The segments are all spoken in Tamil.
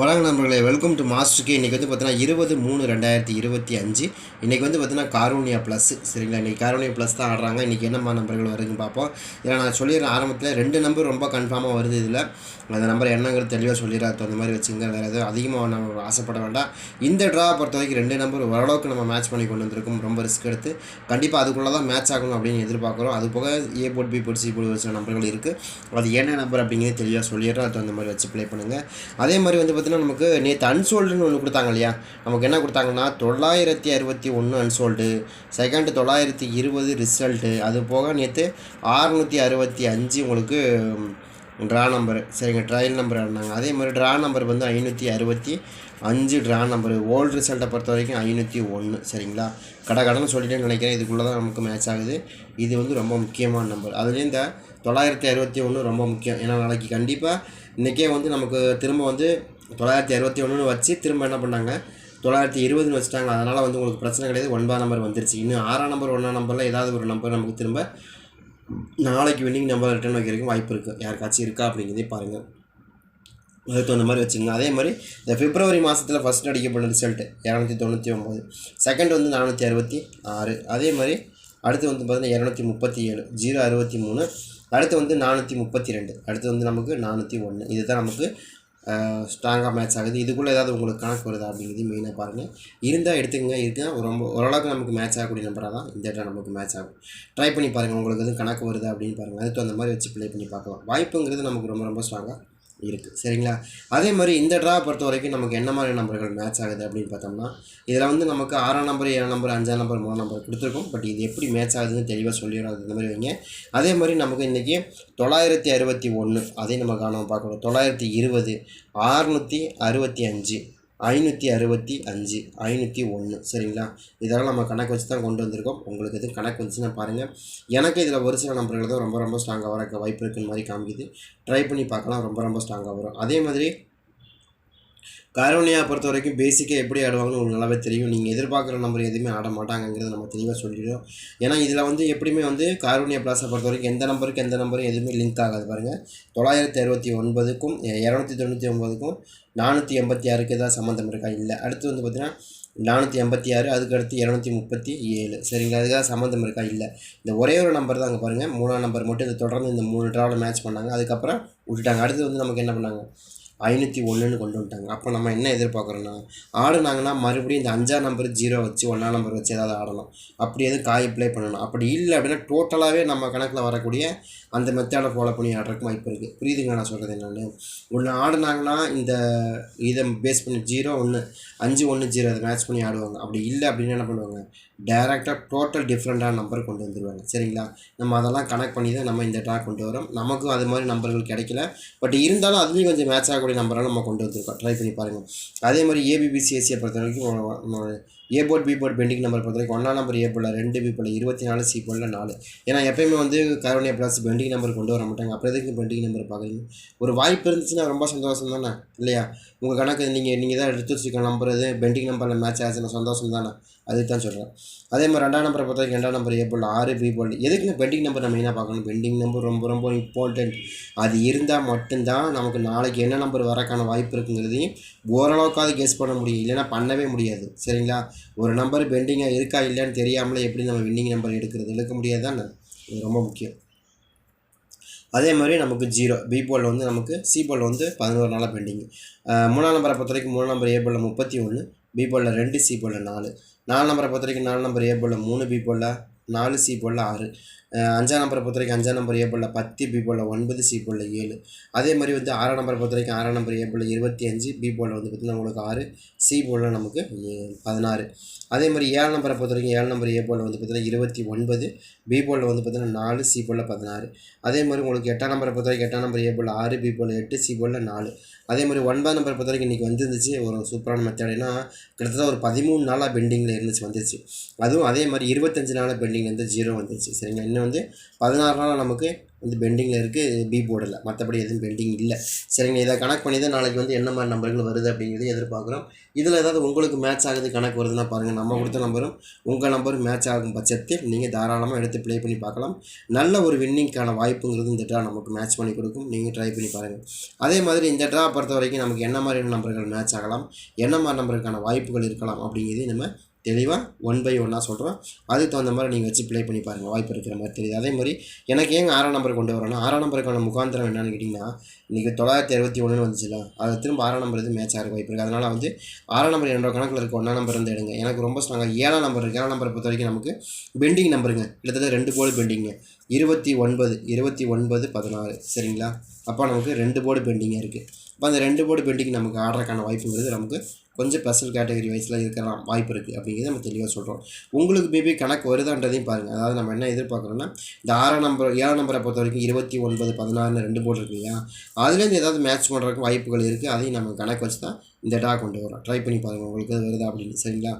வணக்கம் நண்பர்களே வெல்கம் டு மாஸ்டருக்கு இன்றைக்கி வந்து பார்த்தீங்கன்னா இருபது மூணு ரெண்டாயிரத்தி இருபத்தி அஞ்சு. இன்றைக்கி வந்து பார்த்தீங்கன்னா காரோனியா ப்ளஸ் சரிங்களா? இன்றைக்கி காரோனியா ப்ளஸ் தான் ஆடுறாங்க. இன்றைக்கி என்னம்மா நம்பர்கள் வருதுன்னு பார்ப்போம் இதில் நான் சொல்லிடுறேன் ஆரம்பத்தில் ரெண்டு நம்பர் ரொம்ப கன்ஃபார்மாக வருது இதில். அந்த நம்பர் என்னங்கிறது தெளிவாக சொல்லிடுறேன் தகுந்த மாதிரி வச்சுங்க வேறு எதுவும் அதிகமாக நம்ம ஆசைப்பட வேண்டாம். இந்த ட்ரா பொறுத்த வரைக்கும் ரெண்டு நம்பர் ஓரளவுக்கு நம்ம மேட்ச் பண்ணி கொண்டு வந்திருக்கோம். ரொம்ப ரிஸ்க் எடுத்து. கண்டிப்பாக அதுக்குள்ளே தான் மேட்ச் ஆகணும் அப்படின்னு எதிர்பார்க்குறோம். அது போக A board B board C board ஒரு சில நம்பர்கள் இருக்குது அது என்ன நம்பர் அப்படிங்கிறது தெளிவாக சொல்லிடுறோம் அது தகுந்த மாதிரி வச்சு ப்ளே பண்ணுங்கள் அதே மாதிரி வந்து பார்த்தீங்கன்னா நமக்கு நேற்று அன்சோல்டுன்னு ஒன்று கொடுத்தாங்க இல்லையா நமக்கு என்ன கொடுத்தாங்கன்னா தொள்ளாயிரத்தி அறுபத்தி ஒன்று அன்சோல்டு செகண்ட் தொள்ளாயிரத்தி இருபது ரிசல்ட்டு அது போக நேற்று ஆறுநூற்றி அறுபத்தி அஞ்சு உங்களுக்கு ட்ரா நம்பர் சரிங்க ட்ரையல் நம்பர் ஆடினாங்க அதே மாதிரி ட்ரா நம்பர் வந்து ஐநூற்றி அறுபத்தி அஞ்சு ட்ரா நம்பர் ஓல்டு ரிசல்ட்டை பொறுத்த வரைக்கும் ஐநூற்றி ஒன்று சரிங்களா? கடை கடன் சொல்லிட்டேன்னு நினைக்கிறேன். இதுக்குள்ளே தான் நமக்கு மேட்ச் ஆகுது. இது வந்து ரொம்ப முக்கியமான நம்பர் அதுலேயும் இந்த தொள்ளாயிரத்தி அறுபத்தி ஒன்று ரொம்ப முக்கியம். ஏன்னா நாளைக்கு கண்டிப்பாக இன்றைக்கே வந்து நமக்கு திரும்ப வந்து தொள்ளாயிரத்தி அறுபத்தி ஒன்றுன்னு வச்சு திரும்ப என்ன பண்ணாங்க? தொள்ளாயிரத்தி இருபதுன்னு வச்சுட்டாங்க. அதனால் வந்து உங்களுக்கு பிரச்சனை கிடையாது. ஒன்பதாம் நம்பர் வந்துருச்சு. இன்னும் ஆறாம் நம்பர் ஒன்றாம் நம்பரில் ஏதாவது ஒரு நம்பர் நமக்கு திரும்ப நாளைக்கு வின்னிங் நம்பர் ரிட்டர்ன் வைக்கிறதுக்கும் வாய்ப்பு இருக்குது யாருக்காச்சும் இருக்கா அப்படிங்கிறதே பாருங்கள் அதுக்கு தகுந்த மாதிரி வச்சுங்க அதே மாதிரி இந்த பிப்ரவரி மாதத்தில் ஃபஸ்ட் அடிக்கப்பட்ட ரிசல்ட்டு இரநூத்தி தொண்ணூற்றி ஒம்பது செகண்ட் வந்து நானூற்றி அறுபத்தி ஆறு. அதே மாதிரி அடுத்து வந்து பார்த்தீங்கன்னா இரநூத்தி முப்பத்தி ஏழு. ஜீரோ அறுபத்தி மூணு. அடுத்து வந்து நானூற்றி முப்பத்தி ரெண்டு. அடுத்து வந்து நமக்கு நானூற்றி ஒன்று இதுதான் நமக்கு ஸ்ட்ராங்காக மேட்ச் ஆகுது. இதுக்குள்ளே ஏதாவது உங்களுக்கு கணக்கு வருதா அப்படிங்கிறது மெயினாக பாருங்கள் இருந்தால் எடுத்துக்கங்க இருக்கேன் ரொம்ப ஓரளவுக்கு நமக்கு மேட்ச் ஆகக்கூடிய நம்பராக தான் இந்த இடம் நமக்கு மேட்ச் ஆகும். ட்ரை பண்ணி பாருங்கள் உங்களுக்கு எதுவும் கணக்கு வருதா அப்படின்னு பாருங்கள் அதுக்கு அந்த மாதிரி வச்சு ப்ளே பண்ணி பார்க்கலாம். வாய்ப்புங்கிறது நமக்கு ரொம்ப ரொம்ப ஸ்ட்ராங்காக இருக்குது சரிங்களா? அதே மாதிரி இந்த ட்ரா பொறுத்த வரைக்கும் நமக்கு என்ன மாதிரி நம்பர்கள் மேட்ச் ஆகுது அப்படின்னு பார்த்தோம்னா இதில் வந்து நமக்கு ஆறாம் நம்பர் ஏழாம் நம்பர் அஞ்சாம் நம்பர் மூணு நம்பர் கொடுத்துருக்கோம். பட் இது எப்படி மேட்ச் ஆகுதுன்னு தெளிவாக சொல்லிடுறோம் அது இந்த மாதிரி வைங்க. அதே மாதிரி நமக்கு இன்றைக்கி தொள்ளாயிரத்தி அறுபத்தி ஒன்று அதையும் நம்ம காணாமல் பார்க்கணும். தொள்ளாயிரத்தி இருபது ஆறுநூற்றி அறுபத்தி அஞ்சு ஐநூற்றி அறுபத்தி அஞ்சு ஐநூற்றி ஒன்று சரிங்களா? இதெல்லாம் நம்ம கணக்கு வச்சு தான் கொண்டு வந்திருக்கோம். உங்களுக்கு எதுவும் கணக்கு வந்துச்சுன்னா பாருங்கள் எனக்கு இதில் ஒரு சில நம்பர்கள் தான் ரொம்ப ரொம்ப ஸ்ட்ராங்காக வர வாய்ப்பு இருக்குன்னு மாதிரி காமிக்குது. ட்ரை பண்ணி பார்க்கலாம். ரொம்ப ரொம்ப ஸ்ட்ராங்காக வரும். அதே மாதிரி காரோனியா பொறுத்த வரைக்கும் பேசிக்காக எப்படி ஆடுவாங்கன்னு உங்களுக்கு நல்லாவே தெரியும். நீங்கள் எதிர்பார்க்குற நம்பர் எதுவுமே ஆட மாட்டாங்கங்கிறத நம்ம தெளிவாக சொல்லிடுறோம். ஏன்னா இதில் வந்து எப்படியுமே வந்து காரோனியா பிளாஸை பொறுத்த வரைக்கும் எந்த நம்பருக்கு எந்த நம்பரும் எதுவுமே லிங்க் ஆகாது பாருங்கள் தொள்ளாயிரத்தி அறுபத்தி ஒன்பதுக்கும் இரநூத்தி தொண்ணூற்றி ஒம்பதுக்கும் நானூற்றி எண்பத்தி ஆறுக்கு ஏதாவது சம்மந்தம் இருக்கா? இல்லை. அடுத்து வந்து பார்த்திங்கன்னா நானூற்றி எண்பத்தி ஆறு அதுக்கு அடுத்து இரநூத்தி முப்பத்தி ஏழு. சரிங்களா? அதுக்காக சம்மந்தம் இருக்கா? இல்லை. இந்த ஒரே ஒரு நம்பர் தான் அங்கே பாருங்கள் மூணாம் நம்பர் மட்டும் இதை தொடர்ந்து இந்த மூணு ட்ராவில் மேட்ச் பண்ணாங்க. அதுக்கப்புறம் விட்டுட்டாங்க. அடுத்து வந்து நமக்கு என்ன பண்ணாங்க? ஐநூற்றி ஒன்றுன்னு கொண்டு வந்துட்டாங்க. அப்போ நம்ம என்ன எதிர்பார்க்குறோன்னா ஆடுனாங்கன்னா மறுபடியும் இந்த அஞ்சாம் நம்பர் ஜீரோ வச்சு ஒன்றாம் நம்பர் வச்சு ஏதாவது ஆடணும். அப்படி எதுவும் காய் ப்ளே பண்ணணும். அப்படி இல்லை அப்படின்னா டோட்டலாகவே நம்ம கணக்கில் வரக்கூடிய அந்த மெத்தடை ஃபாலோ பண்ணி ஆடுறதுக்கு வாய்ப்பு இருக்குது புரியுதுங்க நான் சொல்கிறது என்னென்னு? ஒன்று ஆடுனாங்கன்னா இந்த இதை பேஸ் பண்ணி ஜீரோ ஒன்று அஞ்சு ஒன்று ஜீரோ அதை மேட்ச் பண்ணி ஆடுவாங்க. அப்படி இல்லை அப்படின்னு என்ன பண்ணுவாங்க? டேரெக்டாக டோட்டல் டிஃப்ரெண்ட்டான நம்பர் கொண்டு வந்துடுவாங்க சரிங்களா? நம்ம அதெல்லாம் கனெக்ட் பண்ணி தான் நம்ம இந்த ட்ராக் கொண்டு வரோம். நமக்கும் அது மாதிரி நம்பர்கள் கிடைக்கல. பட் இருந்தாலும் அதுலேயும் கொஞ்சம் மேட்ச் ஆகக்கூடிய நம்பரால் நம்ம கொண்டு வந்திருக்கோம். ட்ரை பண்ணி பாருங்கள் அதே மாதிரி ஏபிபிசிஎஸ்சியை பொறுத்த வரைக்கும் A board B board pending number பொறுத்த வரைக்கும் ஒன்றா நம்பர் ஏ போர்டில் ரெண்டு பி போர்டில் இருபத்தி நாலு சி போர்டில் நாலு. ஏன்னா எப்பயுமே வந்து கரோனியா ப்ளஸ் பெண்டிங் நம்பர் கொண்டு வர மாட்டாங்க. அப்புறம் எதுக்கு பெண்டிங் நம்பர் பார்க்குறீங்க? ஒரு வாய்ப்பு இருந்துச்சுன்னா ரொம்ப சந்தோஷம் தானே? இல்லையா? உங்கள் கணக்கு நீங்கள் நீங்கள் தான் எடுத்து வச்சுருக்க நம்பர் இது. பெண்டிங் நம்பரில் மேட்ச் ஆச்சுன்னா சந்தோஷம் தானே? அதுக்கு தான் சொல்கிறேன் அதே மாதிரி ரெண்டாம் நம்பரை பொறுத்தவரைக்கும் ரெண்டாம் நம்பர் ஏ போல் ஆறு பி போல் எதுக்கு பெண்டிங் நம்பர் நம்ம என்ன பார்க்கணும்? பெண்டிங் நம்பர் ரொம்ப ரொம்ப இம்பார்ட்டண்ட் அது இருந்தால் மட்டும்தான் நமக்கு நாளைக்கு என்ன நம்பர் வரக்கான வாய்ப்பு இருக்குங்கிறதையும் ஓரளவுக்காவது கெஸ் பண்ண முடியும். இல்லைன்னா பண்ணவே முடியாது. சரிங்களா? ஒரு நம்பர் பெண்டிங்காக இருக்கா இல்லைன்னு தெரியாமலே எப்படி நம்ம வின்னிங் நம்பர் எடுக்கிறது? எடுக்க முடியாது தான்? இது ரொம்ப முக்கியம். அதே மாதிரி நமக்கு ஜீரோ பி போல் வந்து நமக்கு சி போல் வந்து பதினோரு நாளாக பெண்டிங் மூணாம் நம்பரை பொறுத்த வரைக்கும் மூணாம் நம்பர் ஏ போலில் முப்பத்தி ஒன்று பி போலில் ரெண்டு சி போலில் நாலு. நாலு நம்பரை பொறுத்த வரைக்கும் நாலு நம்பர் ஏ போல் மூணு பி போல் நாலு சி போல் ஆறு. அஞ்சாம் நம்பரை பொறுத்த வரைக்கும் அஞ்சாம் நம்பர் ஏ போலில் பத்து பி போலில் ஒன்பது சி போலில் ஏழு. அதே மாதிரி வந்து ஆறாம் நம்பரை பொறுத்த வரைக்கும் ஆறாம் நம்பர் ஏ இருபத்தி அஞ்சு பி போலில் வந்து பார்த்திங்கன்னா உங்களுக்கு ஆறு சி போலில் நமக்கு பதினாறு. அதே மாதிரி ஏழு நம்பரை பொறுத்த வரைக்கும் ஏழு நம்பர் ஏ போலில் வந்து பார்த்திங்கன்னா இருபத்தி ஒன்பது பி போலில் வந்து பார்த்திங்கன்னா நாலு சி போலில் பதினாறு. அதே மாதிரி உங்களுக்கு எட்டாம் நம்பரை பொறுத்த வரைக்கும் எட்டாம் நம்பர் ஏ போலில் ஆறு பி போலில் எட்டு சி போலில் நாலு. அதே மாதிரி ஒன்பதாம் நம்பரை பொறுத்த வரைக்கும் இன்றைக்கி வந்துருந்துச்சு ஒரு சூப்பரான மெத்தட்னா கிட்டத்தட்ட ஒரு பதிமூணு நாளாக பெண்டிங்கில் இருந்துச்சு வந்துருச்சு. அதுவும் அதே மாதிரி இருபத்தஞ்சு நாளாக பெண்டிங் வந்து ஜீரோ வந்துருச்சு. சரிங்க இன்னும் வந்து பதினாறு நாளாக நமக்கு வந்து பெண்டிங்கில் இருக்குது பி போர்டில் மற்றபடி எதுவும் பெண்டிங் இல்லை. சரிங்க இதை கணக்கு பண்ணி தான் நாளைக்கு வந்து என்ன மாதிரி நம்பர்கள் வருது அப்படிங்கிறது எதிர்பார்க்குறோம். இதில் ஏதாவது உங்களுக்கு மேட்ச் ஆகுது கணக்கு வருதுன்னா பாருங்கள் நம்ம கொடுத்த நம்பரும் உங்கள் நம்பரும் மேட்ச் ஆகும் பட்சத்தில் நீங்கள் தாராளமாக எடுத்து ப்ளே பண்ணி பார்க்கலாம். நல்ல ஒரு வின்னிங்க்கான வாய்ப்புங்கிறது இந்த ட்ரா நமக்கு மேட்ச் பண்ணி கொடுக்கும். நீங்கள் ட்ரை பண்ணி பாருங்கள் அதே மாதிரி இந்த ட்ரா பொறுத்த வரைக்கும் நமக்கு என்ன மாதிரியான நம்பர்கள் மேட்ச் ஆகலாம்? என்ன மாதிரி நம்பருக்கான வாய்ப்புகள் இருக்கலாம்? அப்படிங்கிறதையும் நம்ம தெளிவாக ஒன் பை ஒன்னாக சொல்கிறோம் அதுக்கு தகுந்த மாதிரி நீங்கள் வச்சு ப்ளே பண்ணி பாருங்கள் வாய்ப்பு இருக்கிற மாதிரி தெரியுது. அதே மாதிரி எனக்கு ஏங்க ஆறாம் நம்பர் கொண்டு வரணும்? ஆறாம் நம்பருக்கான முகாந்திரம் என்னென்னு கேட்டிங்கன்னா இன்றைக்கி தொள்ளாயிரத்தி அறுபத்தி ஒன்றுன்னு வந்துச்சுல அது திரும்ப ஆறாம் நம்பர் இது மேட்ச் ஆக வாய்ப்பு இருக்குது அதனால் வந்து ஆறாம் நம்பர் என்னோட கணக்கில் இருக்க ஒன்றாம் நம்பர் வந்து எடுங்க. எனக்கு ரொம்ப ஸ்ட்ராங்காக ஏழாம் நம்பர் இருக்குது ஏழாம் நம்பரை பொறுத்த வரைக்கும் நமக்கு பெண்டிங் நம்பருங்க கிட்டத்தட்ட ரெண்டு போர்டு பெண்டிங்க இருபத்தி ஒன்பது இருபத்தி ஒன்பது பதினாறு. சரிங்களா? அப்போ நமக்கு ரெண்டு போர்டு பெண்டிங்காக இருக்குது அப்போ அந்த ரெண்டு போர்டு பெண்டிங் நமக்கு ஆடுறதுக்கான வாய்ப்புங்கிறது நமக்கு கொஞ்சம் ஸ்பெஷல் கேட்டகரி வைஸில் இருக்கலாம் வாய்ப்பு இருக்குது அப்படிங்கிறத நம்ம தெளிவாக சொல்கிறோம் உங்களுக்கு மேபி கணக்கு வருதான்றதையும் பாருங்கள் அதாவது நம்ம என்ன எதிர்பார்க்குறோன்னா இந்த ஆறாம் நம்பர் ஏழாம் நம்பரை பொறுத்த வரைக்கும் இருபத்தி ஒன்பது பதினாறுன்னு ரெண்டு போர்டு இருக்கு இல்லையா? அதுலேருந்து ஏதாவது மேட்ச் பண்ணுறதுக்கு வாய்ப்புகள் இருக்குது அதையும் நம்ம கணக்கு வச்சு தான் இந்த டா கொண்டு வரோம் ட்ரை பண்ணி பாருங்கள் உங்களுக்கு அது வருதா அப்படின்னு. சரிங்களா?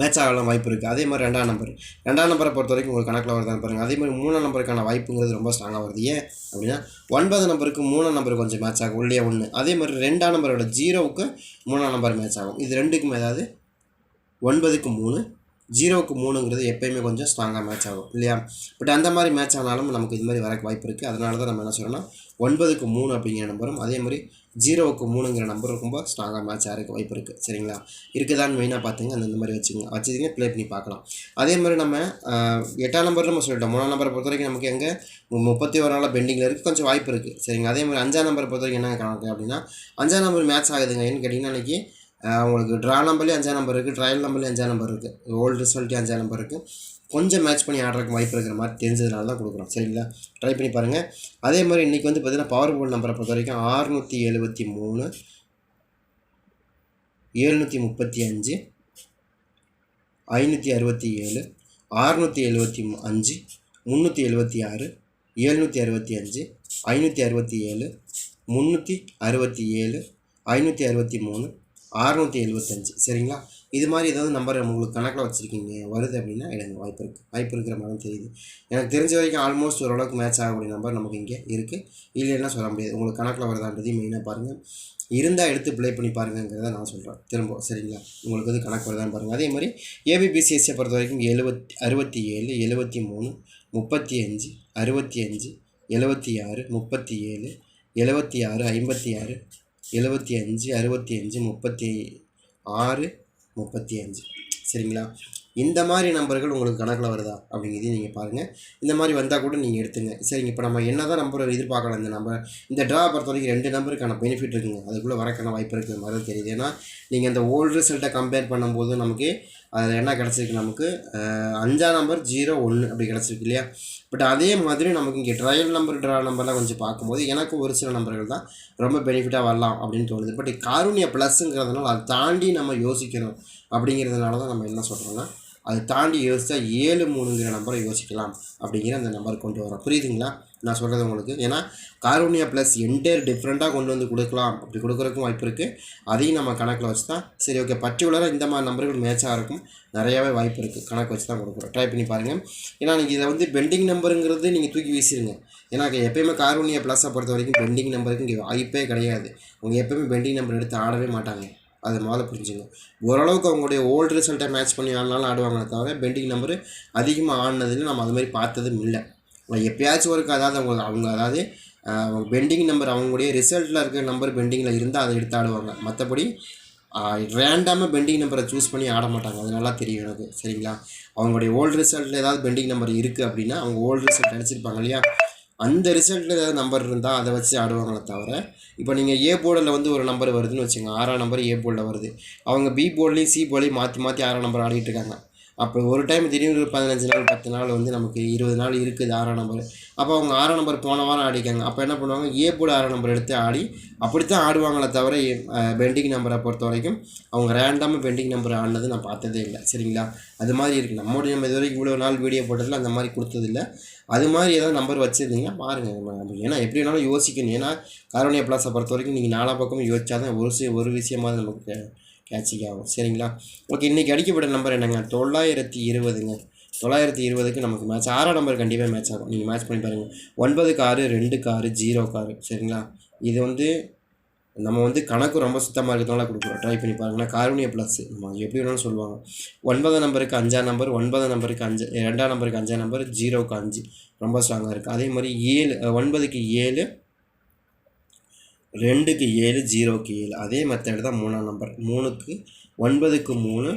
மேட்ச் ஆகலாம் வாய்ப்பு இருக்குது அதே மாதிரி ரெண்டாம் நம்பர் ரெண்டாம் நம்பரை பொறுத்த வரைக்கும் உங்களுக்கு கணக்கில் வருதான்னு பாருங்கள் அதே மாதிரி மூணாம் நம்பருக்கான வாய்ப்புங்கிறது ரொம்ப ஸ்ட்ராங்காக வருது. ஏன் அப்படின்னா ஒன்பது நம்பருக்கு மூணாம் நம்பர் கொஞ்சம் மேட்ச் ஆகும். உள்ளே ஒன்று அதே மாதிரி ரெண்டாம் நம்பரோட ஜீரோவுக்கு மூணாம் நம்பர் மேட்ச் ஆகும். இது ரெண்டுக்கும் ஏதாவது? ஒன்பதுக்கு மூணு ஜீரோவுக்கு மூணுங்கிறது எப்பயுமே கொஞ்சம் ஸ்ட்ராங்காக மேட்ச் ஆகும். இல்லையா? பட் அந்த மாதிரி மேட்ச் ஆனாலும் நமக்கு இது மாதிரி வரக்கு வாய்ப்பு இருக்குது அதனால தான் நம்ம என்ன சொல்கிறோம்னா ஒன்பதுக்கு மூணு அப்படிங்கிற நம்பரும் அதே மாதிரி ஜீரோவுக்கு மூணுங்கிற நம்பர் ரொம்ப ஸ்ட்ராங்காக மேட்ச் ஆகிறதுக்கு வாய்ப்பு இருக்குது சரிங்களா? இருக்குதான்னு மெயினாக பார்த்துங்க. அந்த இந்த மாதிரி வச்சுக்கோங்க. வச்சுக்கிங்க ப்ளே பண்ணி பார்க்கலாம். அதே மாதிரி நம்ம எட்டாம் நம்பர் நம்ம சொல்லிட்டோம். மூணாம் நம்பரை பொறுத்த வரைக்கும் நமக்கு எங்கே? முப்பத்தி ஒரு நாளாக பெண்டிங்கில் இருக்குது கொஞ்சம் வாய்ப்பு இருக்குது சரிங்க அதே மாதிரி அஞ்சாம் நம்பரை பொறுத்த வரைக்கும் என்ன கணக்கு அப்படின்னா அஞ்சாம் நம்பர் மேட்ச் ஆகுதுங்க. ஏன்னு கேட்டிங்கன்னா இன்றைக்கி உங்களுக்கு ட்ரா நம்பர்லேயும் அஞ்சாம் நம்பர் இருக்குது ட்ரையல் நம்பர்லேயும் அஞ்சாம் நம்பர் இருக்குது ஓல்டு ரிசல்ட்லேயும் அஞ்சாம் நம்பர் இருக்குது கொஞ்சம் மேட்ச் பண்ணி ஆடுறதுக்கு வாய்ப்பு இருக்கிற மாதிரி தெரிஞ்சதுனால தான் கொடுக்குறோம். சரிங்களா? ட்ரை பண்ணி பாருங்கள் அதே மாதிரி இன்றைக்கி வந்து பார்த்திங்கன்னா பவர் போர்டு நம்பரை பொறுத்த வரைக்கும் ஆறுநூற்றி எழுபத்தி மூணு எழுநூற்றி முப்பத்தி அஞ்சு ஐநூற்றி அறுபத்தி ஏழு ஆறுநூற்றி எழுபத்தி அஞ்சு முந்நூற்றி எழுபத்தி ஆறு எழுநூற்றி அறுபத்தி அஞ்சு ஐநூற்றி அறுபத்தி ஏழு முந்நூற்றி அறுபத்தி ஏழு ஐநூற்றி அறுபத்தி மூணு அறுநூற்றி எழுபத்தஞ்சு சரிங்களா? இது மாதிரி ஏதாவது நம்பர் உங்களுக்கு கணக்கில் வச்சுருக்கீங்க வருது அப்படின்னா எனக்கு வாய்ப்பு இருக்குது வாய்ப்பு இருக்கிற மாதிரி தெரியுது. எனக்கு தெரிஞ்ச வரைக்கும் ஆல்மோஸ்ட் ஓரளவுக்கு மேட்ச் ஆகக்கூடிய நம்பர் நமக்கு இங்கே இருக்குது இல்லைன்னா சொல்ல முடியாது. உங்களுக்கு கணக்கில் வருதான்றதையும் மெயினாக பாருங்கள் இருந்தால் எடுத்து ப்ளே பண்ணி பாருங்கிறத நான் சொல்கிறேன் திரும்ப சரிங்களா? உங்களுக்கு வந்து கணக்கு வருதான்னு பாருங்கள் அதே மாதிரி ஏபிபிசிஎஸ்சியை பொறுத்த வரைக்கும் எழுபத்தி அறுபத்தி ஏழு எழுபத்தி மூணு முப்பத்தி அஞ்சு அறுபத்தி அஞ்சு எழுபத்தி ஆறு முப்பத்தி ஏழு எழுபத்தி ஆறு ஐம்பத்தி ஆறு எழுபத்தி அஞ்சு அறுபத்தி அஞ்சு முப்பத்தி ஆறு முப்பத்தி அஞ்சு. சரிங்களா? இந்த மாதிரி நம்பர்கள் உங்களுக்கு கணக்கில் வருதா? அப்படிங்கிறதையும் நீங்கள் பாருங்கள் இந்த மாதிரி வந்தால் கூட நீங்கள் எடுத்துங்க. சரிங்க இப்போ நம்ம என்ன தான் நம்பர் எதிர்பார்க்கலாம்? இந்த நம்பர் இந்த ட்ரா பொறுத்த வரைக்கும் ரெண்டு நம்பருக்கான பெனிஃபிட் இருக்குங்க. அதுக்குள்ளே வரக்கான வாய்ப்பு இருக்கிற மாதிரி தெரியுது. ஏன்னா நீங்கள் அந்த ஓல்டு ரிசல்ட்டை கம்பேர் பண்ணும்போது நமக்கு அதில் என்ன கிடச்சிருக்கு நமக்கு? அஞ்சா அஞ்சாம் நம்பர் ஜீரோ ஒன்று அப்படி கிடச்சிருக்கு இல்லையா? பட் அதே மாதிரி நமக்கு இங்கே ட்ரையல் நம்பர் ட்ரா நம்பர்லாம் கொஞ்சம் பார்க்கும்போது எனக்கு ஒரு சில நம்பர்கள் தான் ரொம்ப பெனிஃபிட்டாக வரலாம் அப்படின்னு தோணுது. பட் காரூணிய ப்ளஸ்ஸுங்கிறதுனால அதை தாண்டி நம்ம யோசிக்கணும் அப்படிங்கிறதுனால தான் நம்ம என்ன சொல்கிறோன்னா அதை தாண்டி யோசித்தா ஏழு மூணுங்கிற நம்பரை யோசிக்கலாம் அப்படிங்கிற அந்த நம்பர் கொண்டு வரோம் புரியுதுங்களா? நான் சொல்கிறது உங்களுக்கு. ஏன்னா கார்போனியா ப்ளஸ் என்டையர் டிஃப்ரெண்ட்டாக கொண்டு வந்து கொடுக்கலாம். அப்படி கொடுக்குறதுக்கும் வாய்ப்பு இருக்குது அதையும் நம்ம கணக்கில் வச்சு தான் சரி ஓகே பர்டிகுலராக இந்த மாதிரி நம்பர்கள் மேட்சாக இருக்கும். நிறையாவே வாய்ப்பு இருக்குது கணக்கு வச்சு தான் கொடுக்குறோம். ட்ரை பண்ணி பாருங்கள் ஏன்னா நீங்கள் இதை வந்து பெண்டிங் நம்பருங்கிறது நீங்கள் தூக்கி வீசிடுங்க ஏன்னா எப்பயுமே கார்போனியா ப்ளஸ்ஸை பொறுத்த வரைக்கும் பெண்டிங் நம்பருக்கு இங்கே வாய்ப்பே கிடையாது. அவங்க எப்பயுமே பெண்டிங் நம்பர் எடுத்து ஆடவே மாட்டாங்க. அதை முதல்ல புரிஞ்சுங்க ஓரளவுக்கு அவங்களுடைய ஓல்டு ரிசல்ட்டை மேட்ச் பண்ணி ஆடினாலும் ஆடுவாங்களே தவிர பெண்டிங் நம்பரு அதிகமாக ஆடினதில் நம்ம அது மாதிரி பார்த்ததும் இல்லை. எப்பயாச்சும் ஒரு அதாவது அவங்க அவங்க அதாவது பெண்டிங் நம்பர் அவங்களுடைய ரிசல்ட்டில் இருக்கிற நம்பர் பெண்டிங்கில் இருந்தால் அதை எடுத்து ஆடுவாங்க. மற்றபடி ரேண்டாமல் பெண்டிங் நம்பரை சூஸ் பண்ணி ஆட மாட்டாங்க. அது நல்லா தெரியும் எனக்கு. சரிங்களா? அவங்களுடைய ஓல்டு ரிசல்ட்டில் ஏதாவது பெண்டிங் நம்பர் இருக்குது அப்படின்னா அவங்க ஓல்டு ரிசல்ட் அடிச்சிருப்பாங்க இல்லையா? அந்த ரிசல்ட்டில் ஏதாவது நம்பர் இருந்தால் அதை வச்சு ஆடுவாங்களே தவிர இப்போ நீங்கள் ஏ போர்டில் வந்து ஒரு நம்பர் வருதுன்னு வச்சுங்க ஆறாம் நம்பர் ஏ போர்டில் வருது. அவங்க பி போர்ட்லேயும் சி போர்ட்லேயும் மாற்றி மாற்றி ஆறாம் நம்பர் ஆடிட்டு இருக்காங்க. அப்போ ஒரு டைம் திடீர்னு ஒரு பதினஞ்சு நாள் பத்து நாள் வந்து நமக்கு இருபது நாள் இருக்குது ஆறாம் நம்பர் அப்போ அவங்க ஆறாம் நம்பர் போன வாரம் ஆடிக்காங்க அப்போ என்ன பண்ணுவாங்க? ஏ போர்டு ஆறாம் நம்பர் எடுத்து ஆடி அப்படித்தான் ஆடுவாங்களே தவிர பெண்டிங் நம்பரை பொறுத்த வரைக்கும் அவங்க ரேண்டமாக பெண்டிங் நம்பர் ஆடினது நான் பார்த்ததே இல்லை. சரிங்களா? அது மாதிரி இருக்குது நம்மளுடைய நம்ம இது வரைக்கும் இவ்வளோ நாள் வீடியோ போட்டதில் அந்த மாதிரி கொடுத்ததில்ல. அது மாதிரி ஏதாவது நம்பர் வச்சுருந்தீங்கன்னா பாருங்கள் ஏன்னா எப்படி வேணாலும் யோசிக்கணும். ஏன்னா காரோனியா பிளாஸை பொறுத்த வரைக்கும் நீங்கள் நாலா பக்கமும் யோசிச்சா தான் ஒரு ஒரு விஷயமாக நமக்கு கேட்சிக் ஆகும் சரிங்களா? ஓகே இன்றைக்கி அடிக்கப்பட்ட நம்பர் என்னங்க? தொள்ளாயிரத்தி இருபதுங்க. தொள்ளாயிரத்தி இருபதுக்கு நமக்கு மேட்ச் ஆறாம் நம்பர் கண்டிப்பாக மேட்ச் ஆகும். நீங்கள் மேட்ச் பண்ணி பாருங்கள் ஒன்பது காரு ரெண்டு காரு ஜீரோ காரு. சரிங்களா? இது வந்து நம்ம வந்து கணக்கு ரொம்ப சுத்தமாக இருக்கிறதுனால கொடுக்குறோம். ட்ரை பண்ணி பாருங்கன்னா காரூனிய ப்ளஸ் நம்ம எப்படி வேணாலும் சொல்லுவாங்க. ஒன்பதாம் நம்பருக்கு அஞ்சாம் நம்பர் ஒன்பதாம் நம்பருக்கு அஞ்சு ரெண்டாம் நம்பருக்கு அஞ்சாம் நம்பர் ஜீரோக்கு அஞ்சு. ரொம்ப ஸ்ட்ராங்காக இருக்குது அதே மாதிரி ஏழு ஒன்பதுக்கு ஏழு ரெண்டுக்கு ஏழு ஜீரோக்கு ஏழு. அதே மெத்தட் தான் மூணாம் நம்பர் மூணுக்கு ஒன்பதுக்கு மூணு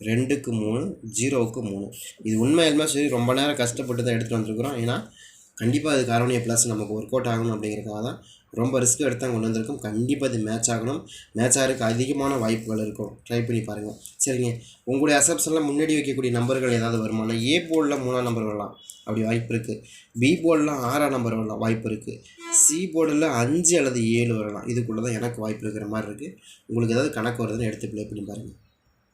ரெண்டுக்கு மூணு ஜீரோவுக்கு மூணு. இது உண்மையிலுமே சரி ரொம்ப நேரம் கஷ்டப்பட்டு தான் எடுத்துகிட்டு வந்துருக்குறோம். ஏன்னா கண்டிப்பாக அது காரணிய ப்ளஸ் நமக்கு ஒர்க் அவுட் ஆகணும் அப்படிங்கிறதுக்காக தான் ரொம்ப ரிஸ்க் எடுத்து தான் கொண்டு வந்திருக்கோம். கண்டிப்பாக இது மேட்ச் ஆகணும். மேட்ச் ஆகிறதுக்கு அதிகமான வாய்ப்புகள் இருக்கும். ட்ரை பண்ணி பாருங்கள் சரிங்க. உங்களுடைய அசப்ஷனில் முன்னாடி வைக்கக்கூடிய நம்பர்கள் ஏதாவது வருமானா ஏ போர்டில் மூணாம் நம்பர் வரலாம். அப்படி வாய்ப்பு இருக்குது பி போர்டில் ஆறாம் நம்பர் வரலாம். வாய்ப்பு இருக்குது சி போர்டில் அஞ்சு அல்லது ஏழு வரலாம். இதுக்குள்ளே தான் எனக்கு வாய்ப்பு இருக்கிற மாதிரி இருக்குது உங்களுக்கு ஏதாவது கணக்கு வருதுன்னு எடுத்து ப்ளே பண்ணி பாருங்கள்